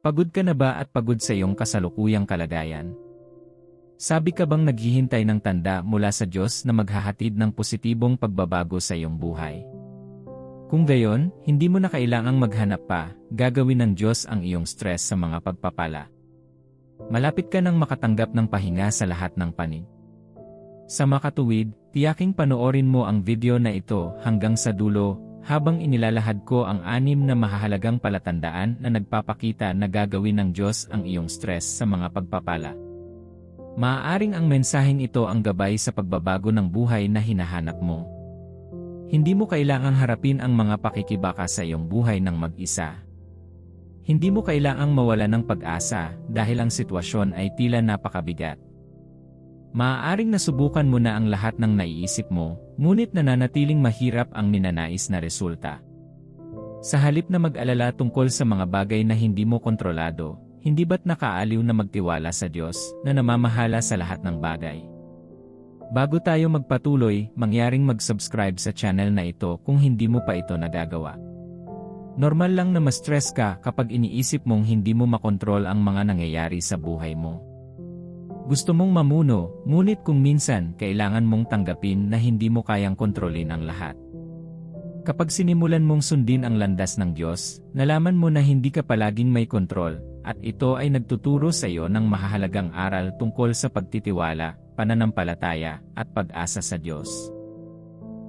Pagod ka na ba at pagod sa iyong kasalukuyang kalagayan? Sabi ka bang naghihintay ng tanda mula sa Diyos na maghahatid ng positibong pagbabago sa iyong buhay? Kung gayon, hindi mo na kailangang maghanap pa, gagawin ng Diyos ang iyong stress sa mga pagpapala. Malapit ka nang makatanggap ng pahinga sa lahat ng panig. Sa makatuwid, tiyaking panoorin mo ang video na ito hanggang sa dulo habang inilalahad ko ang anim na mahahalagang palatandaan na nagpapakita na gagawin ng Diyos ang iyong stress sa mga pagpapala. Maaaring ang mensaheng ito ang gabay sa pagbabago ng buhay na hinahanap mo. Hindi mo kailangang harapin ang mga pakikibaka sa iyong buhay ng mag-isa. Hindi mo kailangang mawala ng pag-asa dahil ang sitwasyon ay tila napakabigat. Maaaring nasubukan mo na ang lahat ng naiisip mo, ngunit nananatiling mahirap ang ninanais na resulta. Sa halip na mag-alala tungkol sa mga bagay na hindi mo kontrolado, hindi ba't nakaaliw na magtiwala sa Diyos na namamahala sa lahat ng bagay? Bago tayo magpatuloy, mangyaring mag-subscribe sa channel na ito kung hindi mo pa ito nagagawa. Normal lang na ma-stress ka kapag iniisip mong hindi mo makontrol ang mga nangyayari sa buhay mo. Gusto mong mamuno, ngunit kung minsan kailangan mong tanggapin na hindi mo kayang kontrolin ang lahat. Kapag sinimulan mong sundin ang landas ng Diyos, nalaman mo na hindi ka palaging may kontrol, at ito ay nagtuturo sa iyo ng mahahalagang aral tungkol sa pagtitiwala, pananampalataya, at pag-asa sa Diyos.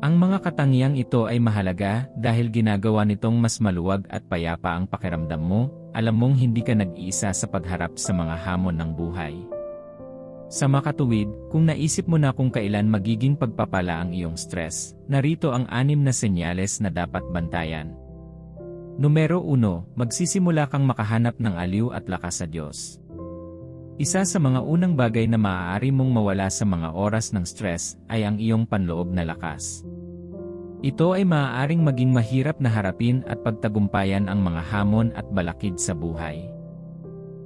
Ang mga katangiang ito ay mahalaga dahil ginagawa nitong mas maluwag at payapa ang pakiramdam mo, alam mong hindi ka nag-iisa sa pagharap sa mga hamon ng buhay. Sa makatuwid, kung naisip mo na kung kailan magiging pagpapala ang iyong stress, narito ang anim na senyales na dapat bantayan. Numero 1, magsisimula kang makahanap ng aliw at lakas sa Diyos. Isa sa mga unang bagay na maaari mong mawala sa mga oras ng stress ay ang iyong panloob na lakas. Ito ay maaaring maging mahirap na harapin at pagtagumpayan ang mga hamon at balakid sa buhay.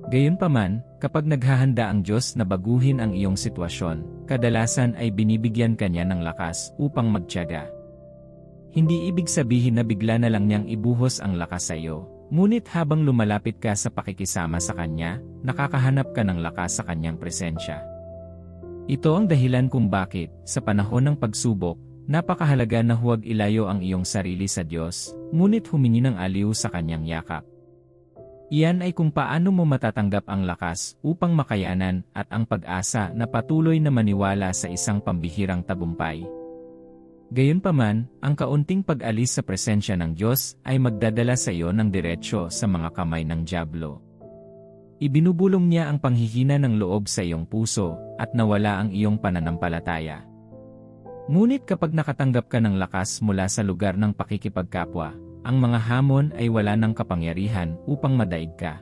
Gayunpaman, kapag naghahanda ang Diyos na baguhin ang iyong sitwasyon, kadalasan ay binibigyan kanya ng lakas upang magtiyaga. Hindi ibig sabihin na bigla na lang niyang ibuhos ang lakas sa iyo, ngunit habang lumalapit ka sa pakikisama sa Kanya, nakakahanap ka ng lakas sa Kanyang presensya. Ito ang dahilan kung bakit, sa panahon ng pagsubok, napakahalaga na huwag ilayo ang iyong sarili sa Diyos, ngunit humingi ng aliw sa Kanyang yakap. Iyan ay kung paano mo matatanggap ang lakas upang makayanan at ang pag-asa na patuloy na maniwala sa isang pambihirang tagumpay. Gayunpaman, ang kaunting pag-alis sa presensya ng Diyos ay magdadala sa iyo ng diretsyo sa mga kamay ng Diablo. Ibinubulong niya ang panghihina ng loob sa iyong puso at nawala ang iyong pananampalataya. Ngunit kapag nakatanggap ka ng lakas mula sa lugar ng pakikipagkapwa, ang mga hamon ay wala ng kapangyarihan upang madaig ka.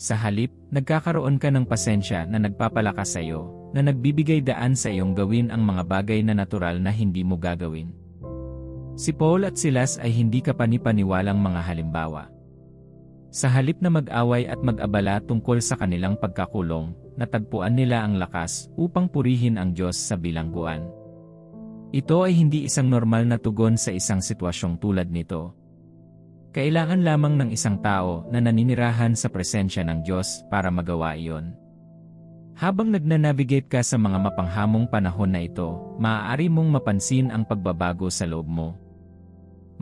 Sa halip, nagkakaroon ka ng pasensya na nagpapalakas sa iyo, na nagbibigay daan sa iyong gawin ang mga bagay na natural na hindi mo gagawin. Si Paul at Silas ay hindi ka panipaniwalang mga halimbawa. Sa halip na mag-away at mag-abala tungkol sa kanilang pagkakulong, natagpuan nila ang lakas upang purihin ang Diyos sa bilangguan. Ito ay hindi isang normal na tugon sa isang sitwasyong tulad nito. Kailangan lamang ng isang tao na naninirahan sa presensya ng Diyos para magawa iyon. Habang nagnanavigate ka sa mga mapanghamong panahon na ito, maaari mong mapansin ang pagbabago sa loob mo.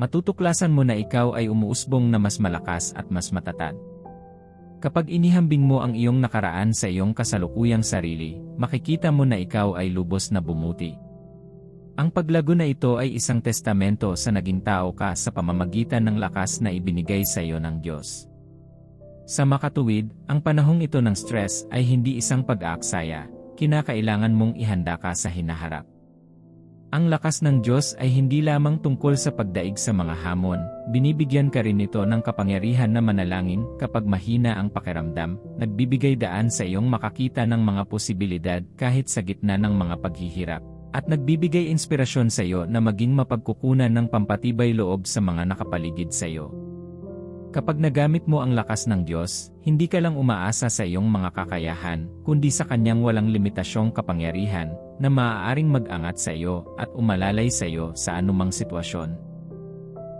Matutuklasan mo na ikaw ay umuusbong na mas malakas at mas matatag. Kapag inihambing mo ang iyong nakaraan sa iyong kasalukuyang sarili, makikita mo na ikaw ay lubos na bumuti. Ang paglago na ito ay isang testamento sa naging tao ka sa pamamagitan ng lakas na ibinigay sa iyo ng Diyos. Sa makatuwid, ang panahong ito ng stress ay hindi isang pag-aaksaya, kinakailangan mong ihanda ka sa hinaharap. Ang lakas ng Diyos ay hindi lamang tungkol sa pagdaig sa mga hamon, binibigyan ka rin ito ng kapangyarihan na manalangin kapag mahina ang pakiramdam, nagbibigay daan sa iyong makakita ng mga posibilidad kahit sa gitna ng mga paghihirap at nagbibigay inspirasyon sa iyo na maging mapagkukunan ng pampatibay loob sa mga nakapaligid sa iyo. Kapag nagamit mo ang lakas ng Diyos, hindi ka lang umaasa sa iyong mga kakayahan, kundi sa Kanyang walang limitasyong kapangyarihan, na maaaring mag-angat sa iyo at umalalay sa iyo sa anumang sitwasyon.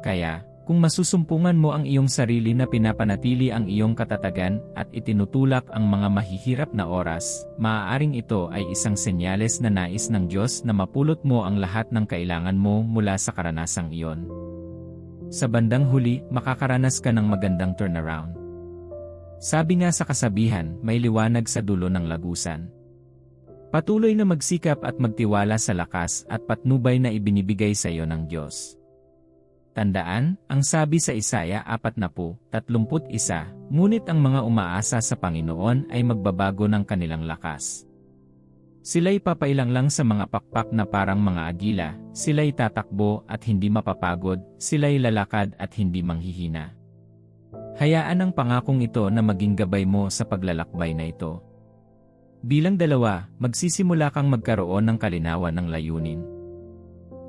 Kaya, Kung masusumpungan mo ang iyong sarili na pinapanatili ang iyong katatagan at itinutulak ang mga mahihirap na oras, maaaring ito ay isang senyales na nais ng Diyos na mapulot mo ang lahat ng kailangan mo mula sa karanasang iyon. Sa bandang huli, makakaranas ka ng magandang turnaround. Sabi nga sa kasabihan, may liwanag sa dulo ng lagusan. Patuloy na magsikap at magtiwala sa lakas at patnubay na ibinibigay sa iyo ng Diyos. Tandaan, ang sabi sa Isaya 40, 31, ngunit ang mga umaasa sa Panginoon ay magbabago ng kanilang lakas. Sila'y papailang lang sa mga pakpak na parang mga agila, sila'y tatakbo at hindi mapapagod, sila'y lalakad at hindi manghihina. Hayaan ang pangakong ito na maging gabay mo sa paglalakbay na ito. Bilang dalawa, magsisimula kang magkaroon ng kalinawan ng layunin.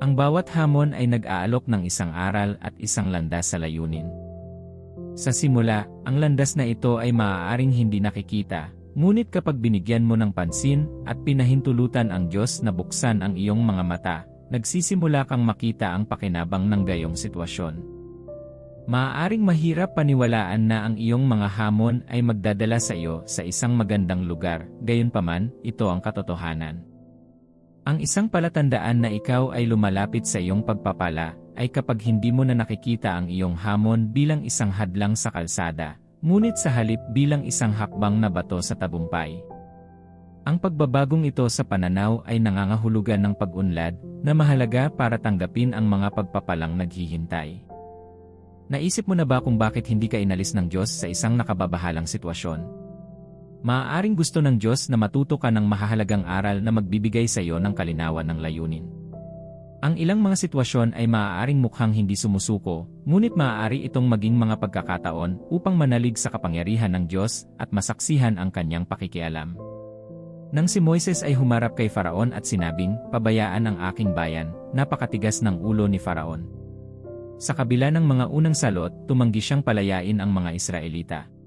Ang bawat hamon ay nag-aalok ng isang aral at isang landas sa layunin. Sa simula, ang landas na ito ay maaaring hindi nakikita, ngunit kapag binigyan mo ng pansin at pinahintulutan ang Diyos na buksan ang iyong mga mata, nagsisimula kang makita ang pakinabang ng gayong sitwasyon. Maaaring mahirap paniwalaan na ang iyong mga hamon ay magdadala sa iyo sa isang magandang lugar, gayunpaman, ito ang katotohanan. Ang isang palatandaan na ikaw ay lumalapit sa iyong pagpapala ay kapag hindi mo na nakikita ang iyong hamon bilang isang hadlang sa kalsada, ngunit sa halip bilang isang hakbang na bato sa tabumpay. Ang pagbabagong ito sa pananaw ay nangangahulugan ng pag-unlad na mahalaga para tanggapin ang mga pagpapalang naghihintay. Naisip mo na ba kung bakit hindi ka inalis ng Diyos sa isang nakababahalang sitwasyon? Maaaring gusto ng Diyos na matuto ka ng mahahalagang aral na magbibigay sa iyo ng kalinawan ng layunin. Ang ilang mga sitwasyon ay maaaring mukhang hindi sumusuko, ngunit maaari itong maging mga pagkakataon upang manalig sa kapangyarihan ng Diyos at masaksihan ang kanyang pakikialam. Nang si Moises ay humarap kay Faraon at sinabing, Pabayaan ang aking bayan, napakatigas ng ulo ni Faraon. Sa kabila ng mga unang salot, tumanggi siyang palayain ang mga Israelita.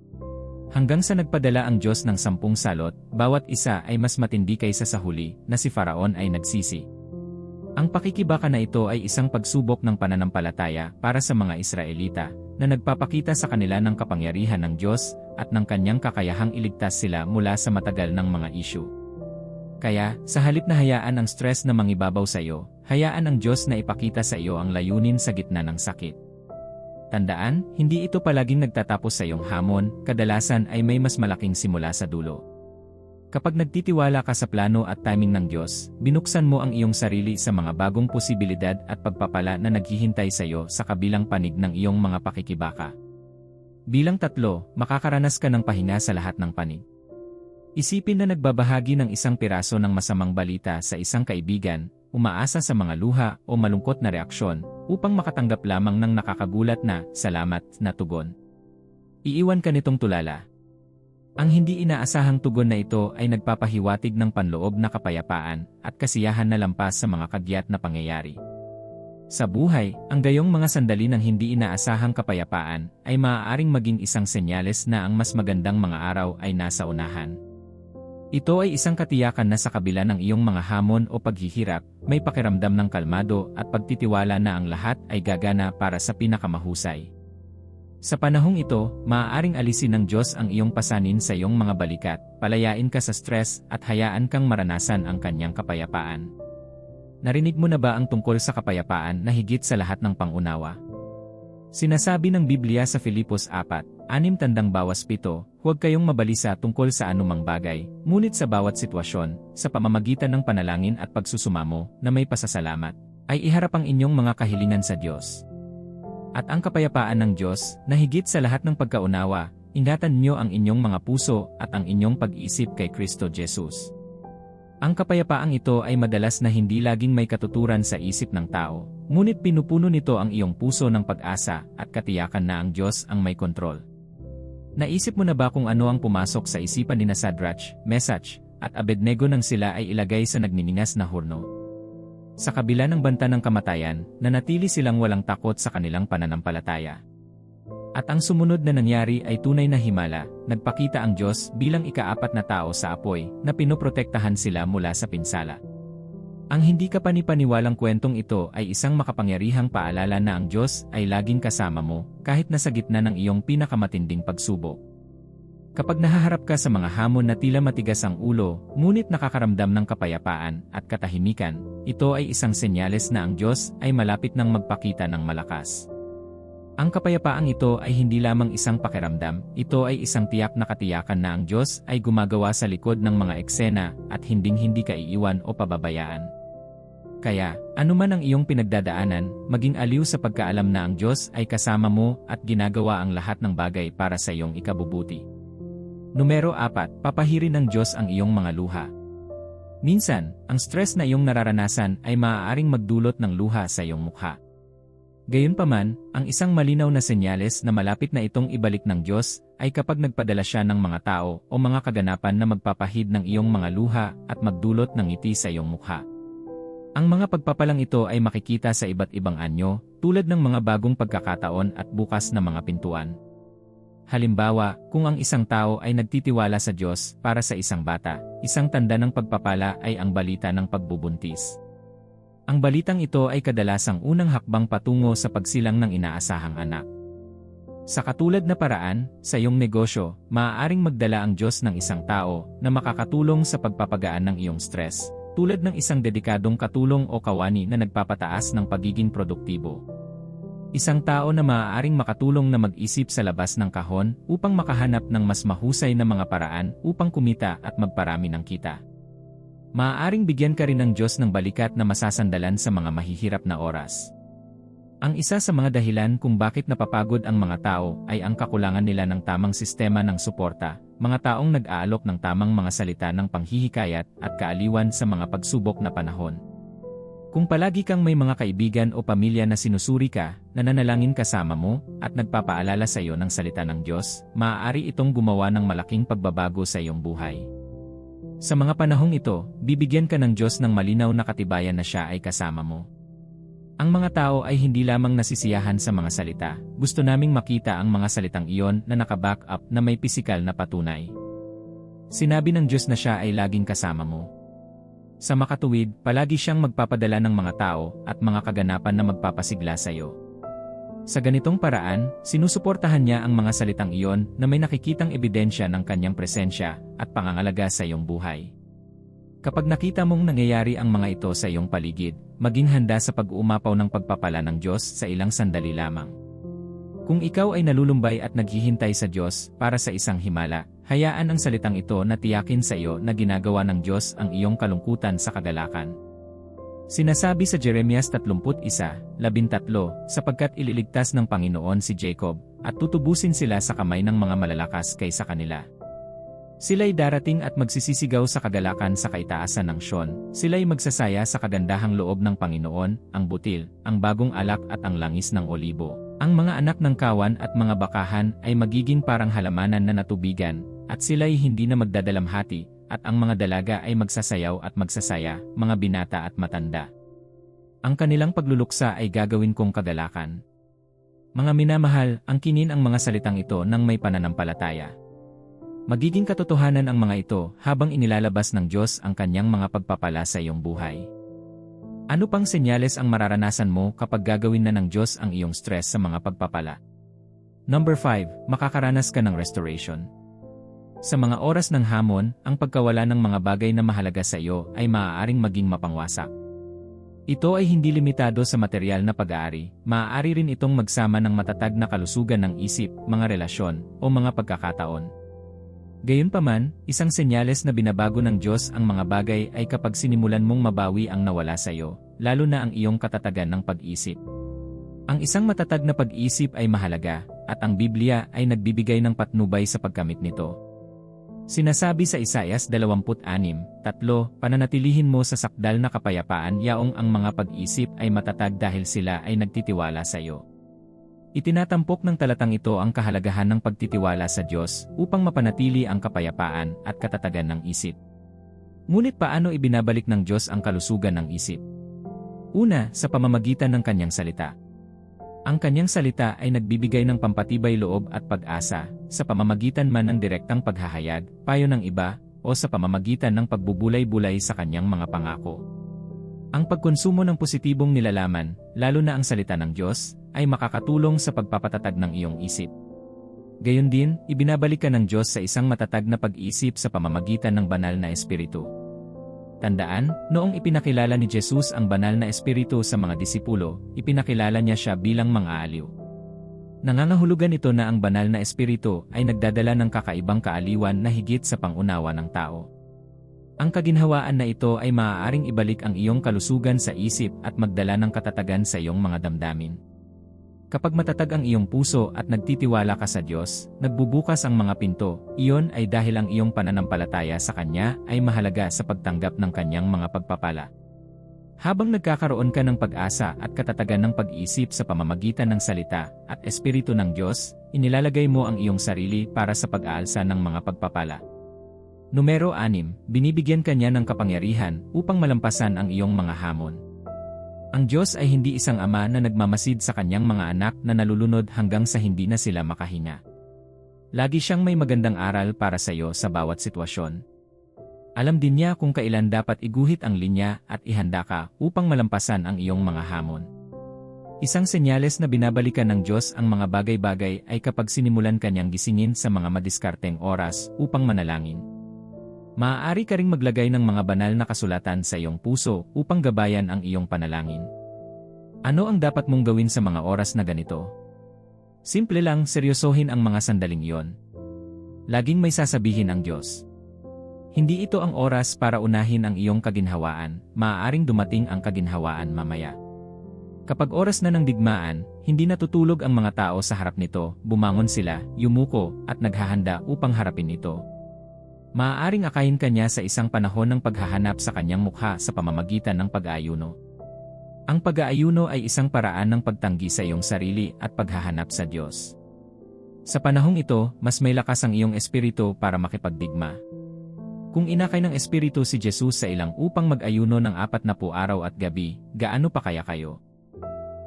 Hanggang sa nagpadala ang Diyos ng sampung salot, bawat isa ay mas matindi kaysa sa huli, na si Faraon ay nagsisi. Ang pakikibaka na ito ay isang pagsubok ng pananampalataya para sa mga Israelita, na nagpapakita sa kanila ng kapangyarihan ng Diyos at ng kanyang kakayahang iligtas sila mula sa matagal ng mga isyu. Kaya, sa halip na hayaan ang stress na mangibabaw sa iyo, hayaan ang Diyos na ipakita sa iyo ang layunin sa gitna ng sakit. Tandaan, hindi ito palaging nagtatapos sa iyong hamon, kadalasan ay may mas malaking simula sa dulo. Kapag nagtitiwala ka sa plano at timing ng Diyos, binuksan mo ang iyong sarili sa mga bagong posibilidad at pagpapala na naghihintay sa iyo sa kabilang panig ng iyong mga pakikibaka. Bilang tatlo, makakaranas ka ng pahinga sa lahat ng panig. Isipin na nagbabahagi ng isang piraso ng masamang balita sa isang kaibigan, umaasa sa mga luha o malungkot na reaksyon, upang makatanggap lamang ng nakakagulat na salamat na tugon. Iiwan ka nitong tulala. Ang hindi inaasahang tugon na ito ay nagpapahiwatig ng panloob na kapayapaan at kasiyahan na lampas sa mga kagyat na pangyayari. Sa buhay, ang gayong mga sandali ng hindi inaasahang kapayapaan ay maaaring maging isang senyales na ang mas magandang mga araw ay nasa unahan. Ito ay isang katiyakan na sa kabila ng iyong mga hamon o paghihirap, may pakiramdam ng kalmado at pagtitiwala na ang lahat ay gagana para sa pinakamahusay. Sa panahong ito, maaaring alisin ng Diyos ang iyong pasanin sa iyong mga balikat, palayain ka sa stress at hayaan kang maranasan ang kanyang kapayapaan. Narinig mo na ba ang tungkol sa kapayapaan na higit sa lahat ng pangunawa? Sinasabi ng Biblia sa Filipos 4, anim tandang bawas pito, huwag kayong mabalisa tungkol sa anumang bagay, ngunit sa bawat sitwasyon, sa pamamagitan ng panalangin at pagsusumamo, na may pasasalamat, ay iharap ang inyong mga kahilingan sa Diyos. At ang kapayapaan ng Diyos, na higit sa lahat ng pagkaunawa, ingatan niyo ang inyong mga puso at ang inyong pag-iisip kay Kristo Jesus. Ang kapayapaang ito ay madalas na hindi laging may katuturan sa isip ng tao, ngunit pinupuno nito ang iyong puso ng pag-asa at katiyakan na ang Diyos ang may kontrol. Naisip mo na ba kung ano ang pumasok sa isipan ni Sadrach, Mesach, at Abednego nang sila ay ilagay sa nagniningas na hurno? Sa kabila ng banta ng kamatayan, nanatili silang walang takot sa kanilang pananampalataya. At ang sumunod na nangyari ay tunay na himala, nagpakita ang Diyos bilang ikaapat na tao sa apoy na pinoprotektahan sila mula sa pinsala. Ang hindi kapanipaniwalang kwentong ito ay isang makapangyarihang paalala na ang Diyos ay laging kasama mo kahit nasa gitna ng iyong pinakamatinding pagsubok. Kapag nahaharap ka sa mga hamon na tila matigas ang ulo, ngunit nakakaramdam ng kapayapaan at katahimikan, ito ay isang senyales na ang Diyos ay malapit ng magpakita ng malakas. Ang kapayapaang ito ay hindi lamang isang pakiramdam, ito ay isang tiyak na katiyakan na ang Diyos ay gumagawa sa likod ng mga eksena at hinding-hindi ka iiwan o pababayaan. Kaya, anuman ang iyong pinagdadaanan, maging aliw sa pagkaalam na ang Diyos ay kasama mo at ginagawa ang lahat ng bagay para sa iyong ikabubuti. Numero 4, papahirin ng Diyos ang iyong mga luha. Minsan, ang stress na iyong nararanasan ay maaaring magdulot ng luha sa iyong mukha. Gayunpaman, ang isang malinaw na senyales na malapit na itong ibalik ng Diyos ay kapag nagpadala siya ng mga tao o mga kaganapan na magpapahid ng iyong mga luha at magdulot ng ngiti sa iyong mukha. Ang mga pagpapalang ito ay makikita sa iba't ibang anyo, tulad ng mga bagong pagkakataon at bukas na mga pintuan. Halimbawa, kung ang isang tao ay nagtitiwala sa Diyos para sa isang bata, isang tanda ng pagpapala ay ang balita ng pagbubuntis. Ang balitang ito ay kadalasang unang hakbang patungo sa pagsilang ng inaasahang anak. Sa katulad na paraan, sa iyong negosyo, maaaring magdala ang Diyos ng isang tao na makakatulong sa pagpapagaan ng iyong stress, tulad ng isang dedikadong katulong o kawani na nagpapataas ng pagiging produktibo. Isang tao na maaaring makatulong na mag-isip sa labas ng kahon upang makahanap ng mas mahusay na mga paraan upang kumita at magparami ng kita. Maaaring bigyan ka rin ng Diyos ng balikat na masasandalan sa mga mahihirap na oras. Ang isa sa mga dahilan kung bakit napapagod ang mga tao ay ang kakulangan nila ng tamang sistema ng suporta, mga taong nag-aalok ng tamang mga salita ng panghihikayat at kaaliwan sa mga pagsubok na panahon. Kung palagi kang may mga kaibigan o pamilya na sinusuri ka, nananalangin kasama mo, at nagpapaalala sa iyo ng salita ng Diyos, maaari itong gumawa ng malaking pagbabago sa iyong buhay. Sa mga panahong ito, bibigyan ka ng Diyos ng malinaw na katibayan na siya ay kasama mo. Ang mga tao ay hindi lamang nasisiyahan sa mga salita, gusto naming makita ang mga salitang iyon na nakaback up na may pisikal na patunay. Sinabi ng Diyos na siya ay laging kasama mo. Sa makatuwid, palagi siyang magpapadala ng mga tao at mga kaganapan na magpapasigla sa iyo. Sa ganitong paraan, sinusuportahan niya ang mga salitang iyon na may nakikitang ebidensya ng kanyang presensya at pangangalaga sa iyong buhay. Kapag nakita mong nangyayari ang mga ito sa iyong paligid, maging handa sa pag-uumapaw ng pagpapala ng Diyos sa ilang sandali lamang. Kung ikaw ay nalulumbay at naghihintay sa Diyos para sa isang himala, Hayaan ang salitang ito na tiyakin sa iyo na ginagawa ng Diyos ang iyong kalungkutan sa kagalakan. Sinasabi sa Jeremias 31:13, sapagkat ililigtas ng Panginoon si Jacob, at tutubusin sila sa kamay ng mga malalakas kaysa kanila. Sila'y darating at magsisisigaw sa kagalakan sa kaitaasan ng Sion, sila'y magsasaya sa kagandahang loob ng Panginoon, ang butil, ang bagong alak at ang langis ng olibo. Ang mga anak ng kawan at mga bakahan ay magiging parang halamanan na natubigan, at sila'y hindi na magdadalamhati, at ang mga dalaga ay magsasayaw at magsasaya, mga binata at matanda. Ang kanilang pagluluksa ay gagawin kong kagalakan. Mga minamahal, ang kinin ang mga salitang ito ng may pananampalataya. Magiging katotohanan ang mga ito habang inilalabas ng Diyos ang kanyang mga pagpapala sa iyong buhay. Ano pang senyales ang mararanasan mo kapag gagawin na ng Diyos ang iyong stress sa mga pagpapala? Number 5, makakaranas ka ng restoration. Sa mga oras ng hamon, ang pagkawala ng mga bagay na mahalaga sa iyo ay maaaring maging mapangwasak. Ito ay hindi limitado sa material na pag-aari, maaari rin itong magsama ng matatag na kalusugan ng isip, mga relasyon, o mga pagkakataon. Gayunpaman, isang senyales na binabago ng Diyos ang mga bagay ay kapag sinimulan mong mabawi ang nawala sa iyo, lalo na ang iyong katatagan ng pag-isip. Ang isang matatag na pag-isip ay mahalaga, at ang Biblia ay nagbibigay ng patnubay sa pagkamit nito. Sinasabi sa Isayas 26, 3, pananatilihin mo sa sakdal na kapayapaan yaong ang mga pag-isip ay matatag dahil sila ay nagtitiwala sa iyo. Itinatampok ng talatang ito ang kahalagahan ng pagtitiwala sa Diyos upang mapanatili ang kapayapaan at katatagan ng isip. Ngunit paano ibinabalik ng Diyos ang kalusugan ng isip? Una, sa pamamagitan ng kanyang salita. Ang kanyang salita ay nagbibigay ng pampatibay loob at pag-asa, sa pamamagitan man ng direktang paghahayag, payo ng iba, o sa pamamagitan ng pagbubulay-bulay sa kanyang mga pangako. Ang pagkonsumo ng positibong nilalaman, lalo na ang salita ng Diyos, ay makakatulong sa pagpapatatag ng iyong isip. Gayon din, ibinabalik ka ng Diyos sa isang matatag na pag-iisip sa pamamagitan ng banal na espiritu. Tandaan, noong ipinakilala ni Jesus ang banal na espiritu sa mga disipulo, ipinakilala niya siya bilang mga aliw. Nangangahulugan ito na ang banal na espiritu ay nagdadala ng kakaibang kaaliwan na higit sa pangunawa ng tao. Ang kaginhawaan na ito ay maaaring ibalik ang iyong kalusugan sa isip at magdala ng katatagan sa iyong mga damdamin. Kapag matatag ang iyong puso at nagtitiwala ka sa Diyos, nagbubukas ang mga pinto, iyon ay dahil ang iyong pananampalataya sa Kanya ay mahalaga sa pagtanggap ng Kanyang mga pagpapala. Habang nagkakaroon ka ng pag-asa at katatagan ng pag-iisip sa pamamagitan ng salita at espiritu ng Diyos, inilalagay mo ang iyong sarili para sa pag-aalsa ng mga pagpapala. Numero 6, binibigyan ka niya ng kapangyarihan upang malampasan ang iyong mga hamon. Ang Diyos ay hindi isang ama na nagmamasid sa kanyang mga anak na nalulunod hanggang sa hindi na sila makahinga. Lagi siyang may magandang aral para sa iyo sa bawat sitwasyon. Alam din niya kung kailan dapat iguhit ang linya at ihanda ka upang malampasan ang iyong mga hamon. Isang senyales na binabalikan ng Diyos ang mga bagay-bagay ay kapag sinimulan kanyang gisingin sa mga madiskarteng oras upang manalangin. Maaari ka ring maglagay ng mga banal na kasulatan sa iyong puso upang gabayan ang iyong panalangin. Ano ang dapat mong gawin sa mga oras na ganito? Simple lang seryosohin ang mga sandaling iyon. Laging may sasabihin ang Diyos. Hindi ito ang oras para unahin ang iyong kaginhawaan, maaaring dumating ang kaginhawaan mamaya. Kapag oras na ng digmaan, hindi natutulog ang mga tao sa harap nito, bumangon sila, yumuko, at naghahanda upang harapin ito. Maaaring akayin kanya sa isang panahon ng paghahanap sa kanyang mukha sa pamamagitan ng pag-aayuno. Ang pag-aayuno ay isang paraan ng pagtanggi sa iyong sarili at paghahanap sa Diyos. Sa panahong ito, mas may lakas ang iyong espiritu para makipagdigma. Kung inakay ng espiritu si Jesus sa ilang upang mag-ayuno ng apat na araw at gabi, gaano pa kaya kayo?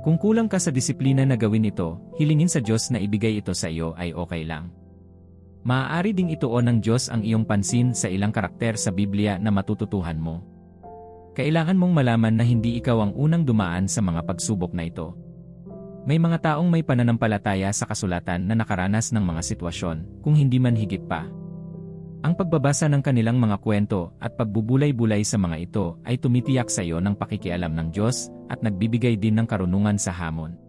Kung kulang ka sa disiplina na gawin ito, hilingin sa Diyos na ibigay ito sa iyo ay okay lang. Maaari ding ituon ng Diyos ang iyong pansin sa ilang karakter sa Biblia na matututuhan mo. Kailangan mong malaman na hindi ikaw ang unang dumaan sa mga pagsubok na ito. May mga taong may pananampalataya sa kasulatan na nakaranas ng mga sitwasyon, kung hindi man higit pa. Ang pagbabasa ng kanilang mga kwento at pagbubulay-bulay sa mga ito ay tumitiyak sa iyo ng pakikialam ng Diyos at nagbibigay din ng karunungan sa hamon.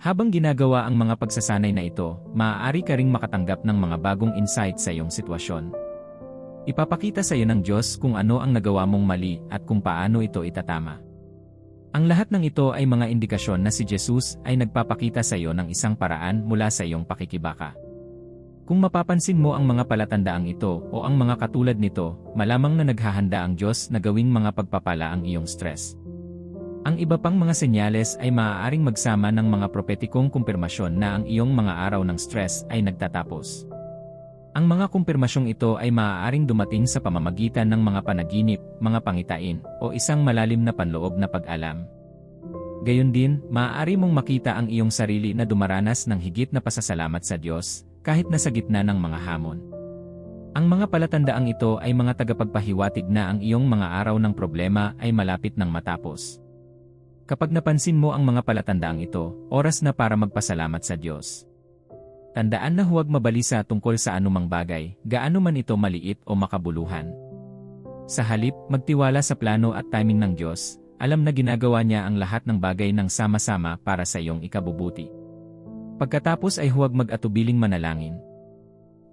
Habang ginagawa ang mga pagsasanay na ito, maaari ka ring makatanggap ng mga bagong insight sa iyong sitwasyon. Ipapakita sa iyo ng Diyos kung ano ang nagawa mong mali at kung paano ito itatama. Ang lahat ng ito ay mga indikasyon na si Jesus ay nagpapakita sa iyo ng isang paraan mula sa iyong pakikibaka. Kung mapapansin mo ang mga palatandaang ito o ang mga katulad nito, malamang na naghahanda ang Diyos na gawing mga pagpapala ang iyong stress. Ang iba pang mga senyales ay maaaring magsama ng mga propetikong kumpirmasyon na ang iyong mga araw ng stress ay nagtatapos. Ang mga kumpirmasyong ito ay maaaring dumating sa pamamagitan ng mga panaginip, mga pangitain, o isang malalim na panloob na pag-alam. Gayon din, maaari mong makita ang iyong sarili na dumaranas ng higit na pasasalamat sa Diyos, kahit na sa gitna ng mga hamon. Ang mga palatandaang ito ay mga tagapagpahiwatig na ang iyong mga araw ng problema ay malapit ng matapos. Kapag napansin mo ang mga palatandaang ito, oras na para magpasalamat sa Diyos. Tandaan na huwag mabalisa tungkol sa anumang bagay, gaano man ito maliit o makabuluhan. Sa halip, magtiwala sa plano at timing ng Diyos, alam na ginagawa niya ang lahat ng bagay ng sama-sama para sa iyong ikabubuti. Pagkatapos ay huwag mag-atubiling manalangin.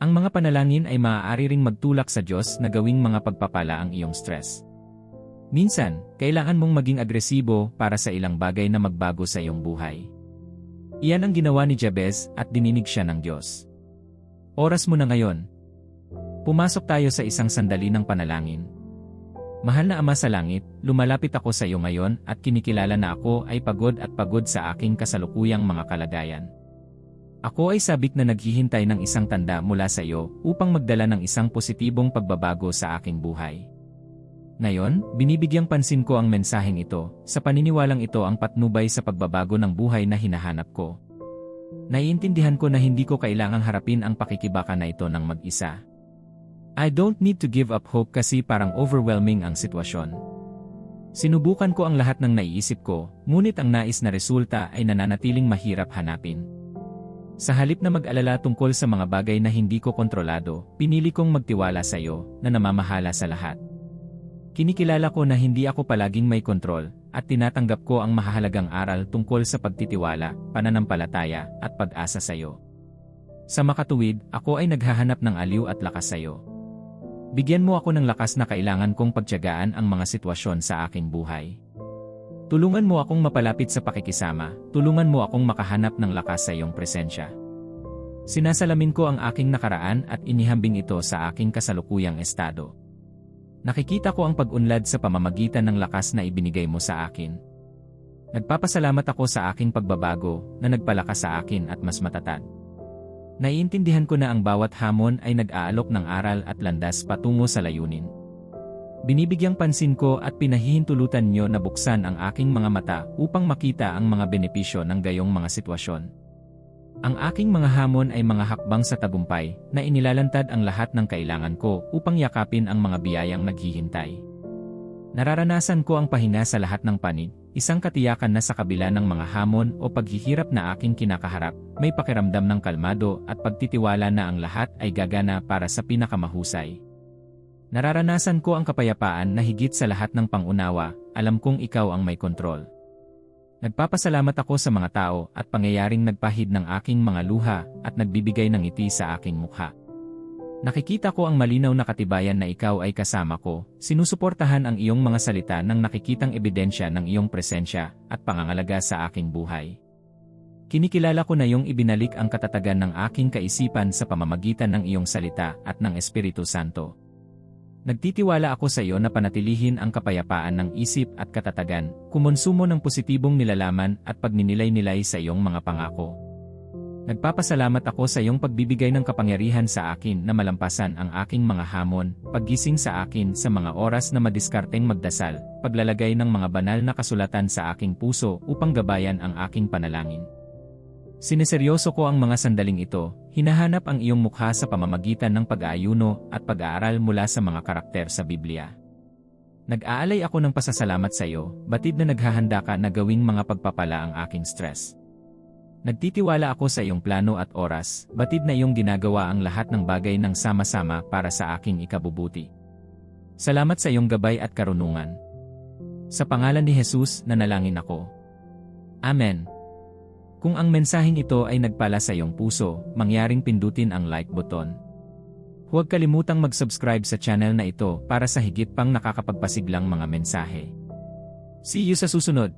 Ang mga panalangin ay maaari ring magtulak sa Diyos na gawing mga pagpapala ang iyong stress. Minsan, kailangan mong maging agresibo para sa ilang bagay na magbago sa iyong buhay. Iyan ang ginawa ni Jabez at dininig siya ng Diyos. Oras mo na ngayon. Pumasok tayo sa isang sandali ng panalangin. Mahal na Ama sa Langit, lumalapit ako sa iyo ngayon at kinikilala na ako ay pagod at pagod sa aking kasalukuyang mga kalagayan. Ako ay sabik na naghihintay ng isang tanda mula sa iyo upang magdala ng isang positibong pagbabago sa aking buhay. Ngayon, binibigyang pansin ko ang mensaheng ito, sa paniniwalang ito ang patnubay sa pagbabago ng buhay na hinahanap ko. Naiintindihan ko na hindi ko kailangang harapin ang pakikibaka na ito ng mag-isa. I don't need to give up hope kasi parang overwhelming ang sitwasyon. Sinubukan ko ang lahat ng naiisip ko, ngunit ang nais na resulta ay nananatiling mahirap hanapin. Sa halip na mag-alala tungkol sa mga bagay na hindi ko kontrolado, pinili kong magtiwala sa iyo na namamahala sa lahat. Kinikilala ko na hindi ako palaging may kontrol, at tinatanggap ko ang mahalagang aral tungkol sa pagtitiwala, pananampalataya, at pag-asa sa iyo. Sa makatuwid, ako ay naghahanap ng aliw at lakas sa iyo. Bigyan mo ako ng lakas na kailangan kong pagtyagaan ang mga sitwasyon sa aking buhay. Tulungan mo akong mapalapit sa pakikisama, tulungan mo akong makahanap ng lakas sa iyong presensya. Sinasalamin ko ang aking nakaraan at inihambing ito sa aking kasalukuyang estado. Nakikita ko ang pag-unlad sa pamamagitan ng lakas na ibinigay mo sa akin. Nagpapasalamat ako sa aking pagbabago na nagpalakas sa akin at mas matatag. Naiintindihan ko na ang bawat hamon ay nag-aalok ng aral at landas patungo sa layunin. Binibigyang pansin ko at pinahihintulutan nyo na buksan ang aking mga mata upang makita ang mga benepisyo ng gayong mga sitwasyon. Ang aking mga hamon ay mga hakbang sa tagumpay na inilalantad ang lahat ng kailangan ko upang yakapin ang mga biyayang naghihintay. Nararanasan ko ang pahinga sa lahat ng panig, isang katiyakan na sa kabila ng mga hamon o paghihirap na aking kinakaharap, may pakiramdam ng kalmado at pagtitiwala na ang lahat ay gagana para sa pinakamahusay. Nararanasan ko ang kapayapaan na higit sa lahat ng pangunawa, alam kong ikaw ang may kontrol. Nagpapasalamat ako sa mga tao at pangyayaring nagpahid ng aking mga luha at nagbibigay ng ngiti sa aking mukha. Nakikita ko ang malinaw na katibayan na ikaw ay kasama ko, sinusuportahan ang iyong mga salita ng nakikitang ebidensya ng iyong presensya at pangangalaga sa aking buhay. Kinikilala ko na iyong ibinalik ang katatagan ng aking kaisipan sa pamamagitan ng iyong salita at ng Espiritu Santo. Nagtitiwala ako sa iyo na panatilihin ang kapayapaan ng isip at katatagan, kumonsumo ng positibong nilalaman at pagninilay-nilay sa iyong mga pangako. Nagpapasalamat ako sa iyong pagbibigay ng kapangyarihan sa akin na malampasan ang aking mga hamon, paggising sa akin sa mga oras na madiskarteng magdasal, paglalagay ng mga banal na kasulatan sa aking puso upang gabayan ang aking panalangin. Sineseryoso ko ang mga sandaling ito, hinahanap ang iyong mukha sa pamamagitan ng pag-aayuno at pag-aaral mula sa mga karakter sa Biblia. Nag-aalay ako ng pasasalamat sa iyo, batid na naghahanda ka na gawing mga pagpapala ang aking stress. Nagtitiwala ako sa iyong plano at oras, batid na iyong ginagawa ang lahat ng bagay ng sama-sama para sa aking ikabubuti. Salamat sa iyong gabay at karunungan. Sa pangalan ni Jesus, nanalangin ako. Amen. Kung ang mensaheng ito ay nagpala sa iyong puso, mangyaring pindutin ang like button. Huwag kalimutang mag-subscribe sa channel na ito para sa higit pang nakakapagpasiglang mga mensahe. See you sa susunod!